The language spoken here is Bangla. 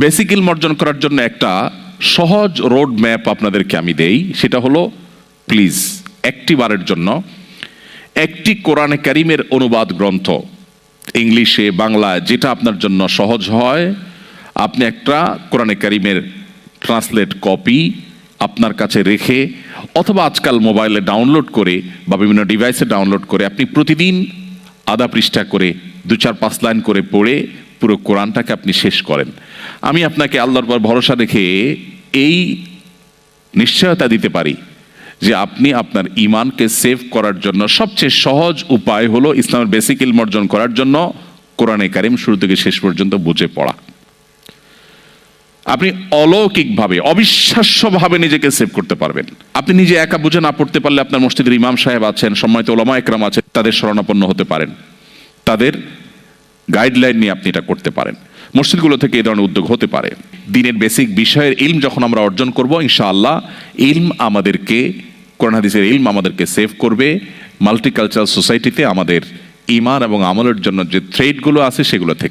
বেসিক ইলম অর্জন করার জন্য একটা সহজ রোড ম্যাপ আপনাদেরকে আমি দেই। সেটা হলো প্লিজ একটি বারের জন্য একটি কোরআনে কারিমের অনুবাদ গ্রন্থ। ইংলিশে বাংলা যেটা আপনার জন্য সহজ হয়। আপনি একটা কোরআনে কারিমের ট্রান্সলেট কপি আপনার কাছে রেখে, অথবা আজকাল মোবাইলে ডাউনলোড করে বা বিভিন্ন ডিভাইসে ডাউনলোড করে, আপনি প্রতিদিন আধা পৃষ্ঠা করে, দু চার পাঁচ লাইন করে পড়ে পুরো কোরআনটাকে আপনি শেষ করেন। আমি আপনাকে আল্লাহর পর ভরসা রেখে এই নিশ্চয়তা দিতে পারি যে আপনি আপনার ইমানকে সেভ করার জন্য সবচেয়ে সহজ উপায় হলো ইসলামের বেসিক ইলম অর্জন করার জন্য কোরআনে কারিম শুরু থেকে শেষ পর্যন্ত বুঝে পড়া। আপনি অলৌকিকভাবে, অবিশ্বাস্যভাবে নিজেকে সেভ করতে পারবেন। আপনি নিজে একা বুঝে না পড়তে পারলে আপনার মসজিদের ইমাম সাহেব আছেন, সম্মানিত ওলামা একরাম আছেন, তাদের শরণাপন্ন হতে পারেন। তাদের গাইডলাইন নিয়ে আপনি এটা করতে পারেন। মসজিদগুলো থেকে এই ধরনের উদ্যোগ হতে পারে। দিনের বেসিক বিষয়ের ইলম যখন আমরা অর্জন করব, ইনশাআল্লাহ ইলম আমাদেরকে, কোরআন হাদিসের ইলম আমাদেরকে সেভ করবে। মাল্টিকালচারাল সোসাইটিতে আমাদের ইমান এবং আমলের জন্য যে থ্রেডগুলো আছে সেগুলো থেকে।